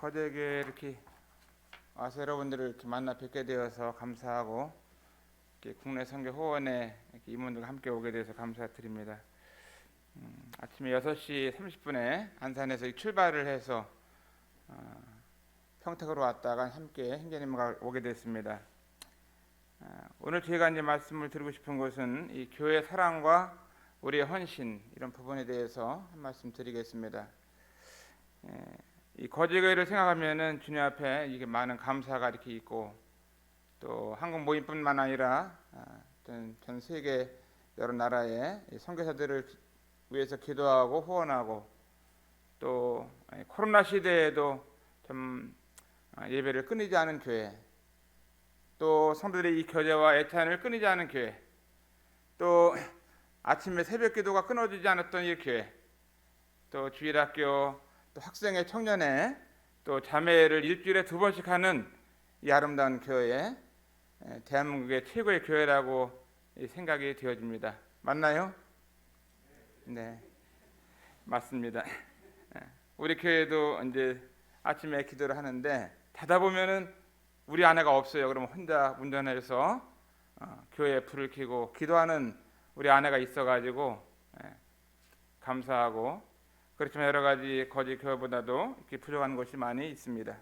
거제에 이렇게 와서 여러분들을 이렇게 만나 뵙게 되어서 감사하고 국내 선교 이렇게 임원들과 함께 오게 돼서 감사드립니다. 음, 아침에 6시 30분에 안산에서 출발을 해서 어, 평택으로 왔다가 함께 형제님과 오게 됐습니다. 아, 오늘 제가 이제 말씀을 드리고 싶은 것은 이 교회 사랑과 우리의 헌신 이런 부분에 대해서 한 말씀 드리겠습니다. 예, 이 거제교회를 생각하면은 주님 앞에 이게 많은 감사가 이렇게 있고 또 한국 모임뿐만 아니라 아, 전 세계 여러 나라의 이 선교사들을 위해서 기도하고 후원하고 또 예, 코로나 시대에도 좀 아, 예배를 끊이지 않은 교회 또 성도들의 이 교제와 애찬을 끊이지 않은 교회 또 아침에 새벽 기도가 끊어지지 않았던 이 교회 또 주일학교 또 학생회 청년회 또 자매를 일주일에 두 번씩 하는 이 아름다운 교회 에, 대한민국의 최고의 교회라고 이 생각이 되어집니다. 맞나요? 네, 맞습니다. 에, 우리 교회도 이제 아침에 기도를 하는데 자다 보면은 우리 아내가 없어요. 그러면 혼자 운전해서 어, 교회에 불을 켜고 기도하는 우리 아내가 있어가지고 예, 감사하고 그렇지만 여러 가지 거짓 교회보다도 이렇게 부족한 것이 많이 있습니다.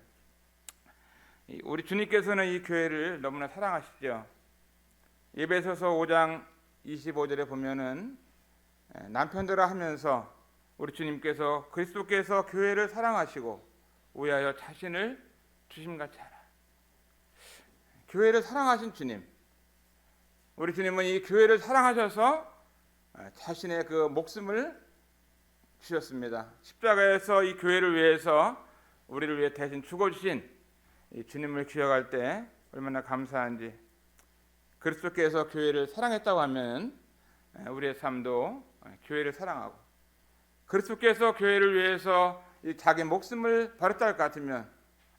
이 우리 주님께서는 이 교회를 너무나 사랑하시죠. 예배소서 5장 25절에 보면은 예, 남편들아 하면서 우리 주님께서 그리스도께서 교회를 사랑하시고 위하여 자신을 주심같이 하라. 교회를 사랑하신 주님. 우리 주님은 이 교회를 사랑하셔서 아, 자신의 그 목숨을 주셨습니다. 십자가에서 이 교회를 위해서 우리를 위해 대신 죽어주신 이 주님을 기억할 때 얼마나 감사한지 그리스도께서 교회를 사랑했다고 하면 아, 우리의 삶도 아, 교회를 사랑하고 그리스도께서 교회를 위해서 이 자기 목숨을 버렸다 할 것 같으면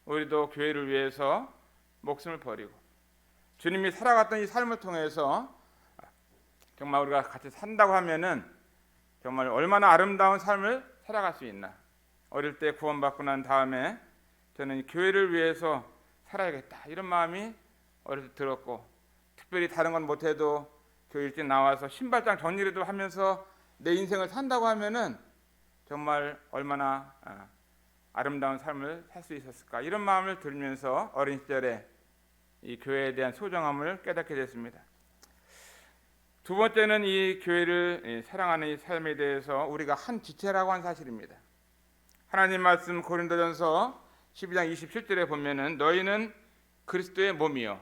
우리도 교회를 위해서 목숨을 버리고 주님이 살아갔던 이 삶을 통해서 정말 우리가 같이 산다고 하면은 정말 얼마나 아름다운 삶을 살아갈 수 있나. 어릴 때 구원받고 난 다음에 저는 교회를 위해서 살아야겠다 이런 마음이 어릴 때 들었고 특별히 다른 건 못해도 교회 일찍 나와서 신발장 정리라도 하면서 내 인생을 산다고 하면은 정말 얼마나 아, 아름다운 삶을 살 수 있었을까 이런 마음을 들면서 어린 시절에 이 교회에 대한 소중함을 깨닫게 됐습니다. 두 번째는 이 교회를 사랑하는 이 삶에 대해서 우리가 한 지체라고 한 사실입니다. 하나님 말씀 고린도전서 12장 27절에 보면은 너희는 그리스도의 몸이요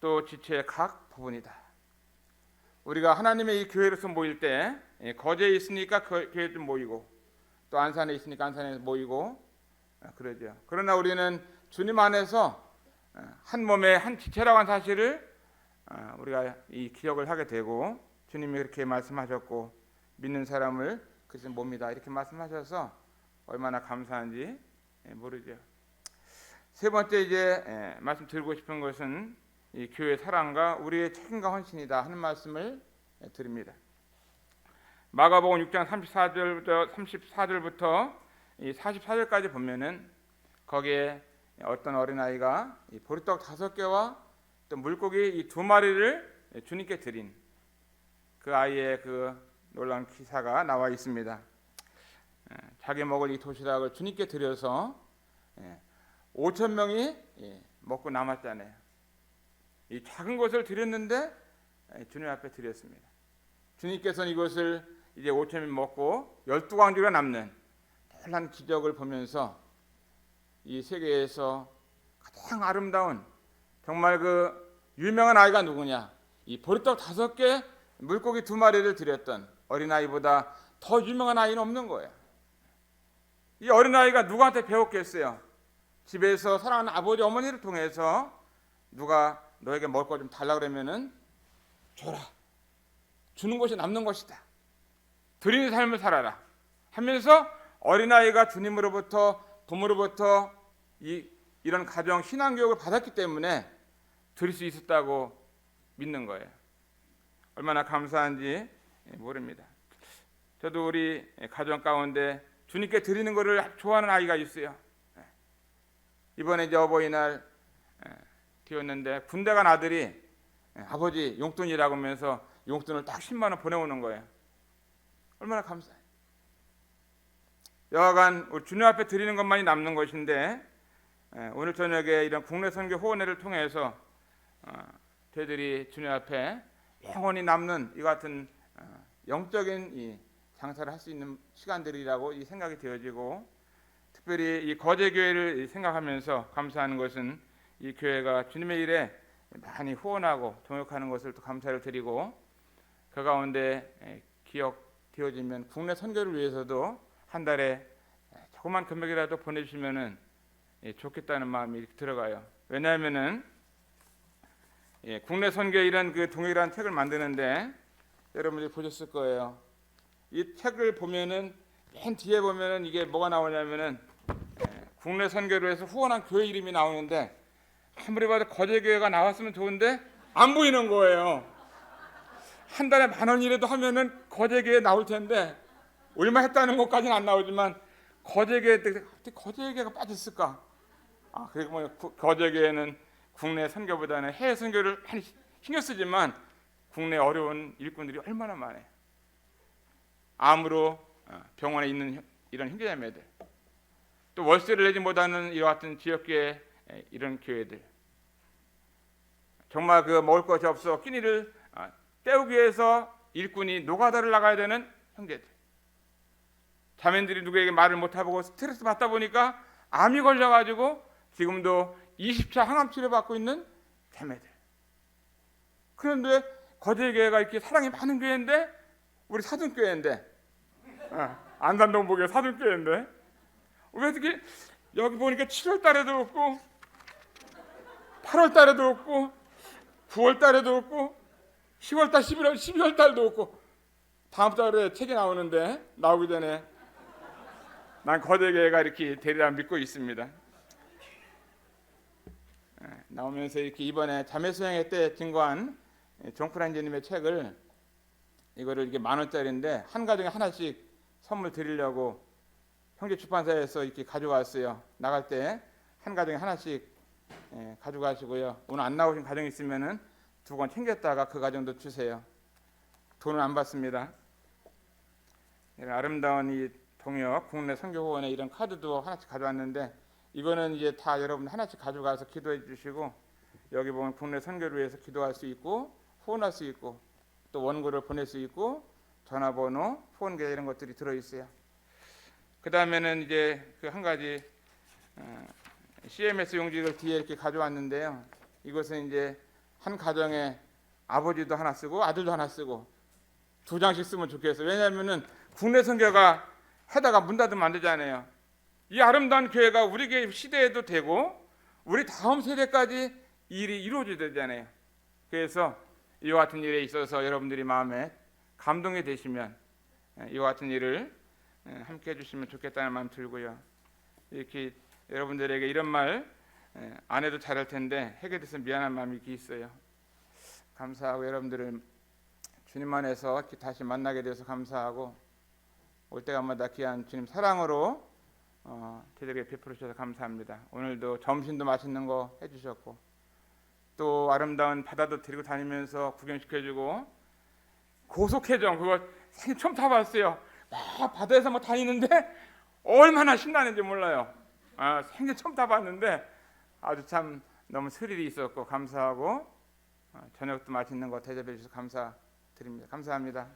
또 지체의 각 부분이다. 우리가 하나님의 이 교회로서 모일 때 거제에 있으니까 교회 좀 모이고 또 안산에 있으니까 안산에 모이고 그러죠. 그러나 우리는 주님 안에서 한 몸의 한 지체라고 한 사실을 우리가 이 기억을 하게 되고 주님이 그렇게 말씀하셨고 믿는 사람을 그것이 몸이다 이렇게 말씀하셔서 얼마나 감사한지 모르죠. 세 번째 이제 말씀 드리고 싶은 것은 이 교회 사랑과 우리의 책임과 헌신이다 하는 말씀을 드립니다. 마가복음 6장 34절부터 34절부터 이 44절까지 보면은 거기에 어떤 어린아이가 보리떡 다섯 개와 또 물고기 이 두 마리를 주님께 드린 그 아이의 그 놀라운 기사가 나와 있습니다. 자기 먹을 이 도시락을 주님께 드려서 5천 명이 먹고 남았잖아요. 이 작은 것을 드렸는데 주님 앞에 드렸습니다. 주님께서는 이것을 이제 5천 명 먹고 12광주가 남는 놀란 기적을 보면서 이 세계에서 가장 아름다운 정말 그 유명한 아이가 누구냐? 이 보리떡 다섯 개, 물고기 두 마리를 드렸던 어린 아이보다 더 유명한 아이는 없는 거예요. 이 어린 아이가 누구한테 배웠겠어요? 집에서 사랑하는 아버지 어머니를 통해서 누가 너에게 먹을 거 좀 달라 그러면은 줘라. 주는 것이 남는 것이다. 드리는 삶을 살아라. 하면서 어린 아이가 주님으로부터 부모로부터 이, 이런 가정 신앙 교육을 받았기 때문에 드릴 수 있었다고 믿는 거예요. 얼마나 감사한지 모릅니다. 저도 우리 가정 가운데 주님께 드리는 것을 좋아하는 아이가 있어요. 이번에 이제 어버이날 에, 뒤었는데 군대 간 아들이 에, 아버지 용돈이라고 하면서 용돈을 딱 10만 원 보내오는 거예요. 얼마나 감사해. 여하간 우리 주님 앞에 드리는 것만이 남는 것인데 에, 오늘 저녁에 이런 국내 선교 후원회를 통해서 어, 저희들이 주님 앞에 영원히 남는 이 같은 어, 영적인 이 장사를 할 수 있는 시간들이라고 이 생각이 되어지고 특별히 이 거제 교회를 생각하면서 감사하는 것은 이 교회가 주님의 일에 많이 후원하고 동역하는 것을 또 감사를 드리고 그 가운데 에, 기억되어지면 국내 선교를 위해서도 한 달에 조그만 금액이라도 보내주시면은 예, 좋겠다는 마음이 들어가요. 왜냐하면은 예, 국내 선교 이런 그 동역이라는 책을 만드는데 여러분들이 보셨을 거예요. 이 책을 보면은 맨 뒤에 보면은 이게 뭐가 나오냐면은 예, 국내 선교를 해서 후원한 교회 이름이 나오는데 아무리 봐도 거제 교회가 나왔으면 좋은데 안 보이는 거예요. 한 달에 만 원이라도 하면은 거제 교회 나올 텐데 얼마 했다는 것까지는 안 나오지만 거제 교회 때 거제 교회가 빠졌을까? 아 그리고 뭐 구- 거제 교회는 국내 선교보다는 해외 선교를 많이 신경 쓰지만 국내 어려운 일꾼들이 얼마나 많아요. 암으로 어, 병원에 있는 형- 이런 형제자매들, 또 월세를 내지 못하는 이와 같은 에, 이런 교회들, 정말 그 먹을 것이 없어 끼니를 아, 때우기 위해서 일꾼이 노가다를 나가야 되는 형제들, 자매들이 누구에게 말을 못하고 스트레스 받다 보니까 암이 걸려가지고 지금도 20차 항암 치료 받고 있는 자매들. 그런데 거제 교회가 이렇게 사랑이 많은 교회인데 우리 사둔 교회인데 어, 안산동 보기에 사둔 교회인데 왜 어떻게 여기 보니까 7월 달에도 없고 8월 달에도 없고 9월 달에도 없고 10월 달 11월 12월 달도 없고 다음 달에 책이 나오는데 나오기 전에 난 거제 교회가 이렇게 되리라 믿고 있습니다. 예, 나오면서 이렇게 이번에 자매 수행회 때 증거한 종프란지님의 책을 이거를 이게 만 원짜리인데 한 가정에 하나씩 선물 드리려고 형제 출판사에서 이렇게 가져왔어요. 나갈 때 한 가정에 하나씩 예, 가져가시고요. 오늘 안 나오신 가정 있으면은 두 권 챙겼다가 그 가정도 주세요. 돈은 안 받습니다. 이런 아름다운 이 동역 국내 선교후원의 이런 카드도 하나씩 가져왔는데 이거는 이제 다 여러분 하나씩 가져가서 기도해 주시고 여기 보면 국내 선교를 위해서 기도할 수 있고 후원할 수 있고 또 원고를 보낼 수 있고 전화번호, 후원계 이런 것들이 들어 있어요. 그 다음에는 이제 그 한 가지 어, CMS 용지를 뒤에 이렇게 가져왔는데요. 이것은 이제 한 가정에 아버지도 하나 쓰고 아들도 하나 쓰고 두 장씩 쓰면 좋겠어요. 왜냐하면은 국내 선교가 해다가 문 닫으면 안 되잖아요. 이 아름다운 교회가 우리 교회 시대에도 되고 우리 다음 세대까지 이 일이 이루어져야 되잖아요. 그래서 이와 같은 일에 있어서 여러분들이 마음에 감동이 되시면 예, 이와 같은 일을 예, 함께 해주시면 좋겠다는 마음 들고요. 이렇게 여러분들에게 이런 말 안 해도 잘할 텐데 하게 돼서 미안한 마음이 있어요. 감사하고 여러분들을 주님 안에서 다시 만나게 돼서 감사하고 올 때마다 귀한 주님 사랑으로 어, 저에게 베풀어 주셔서 감사합니다. 오늘도 점심도 맛있는 거 해주셨고 또 아름다운 바다도 데리고 다니면서 구경시켜주고 고속해정 그거 생애 처음 타봤어요. 막 바다에서 막 다니는데 얼마나 신나는지 몰라요. 아, 생애 처음 타봤는데 아주 참 너무 스릴이 있었고 감사하고 어, 저녁도 맛있는 거 대접해 주셔서 감사드립니다. 감사합니다.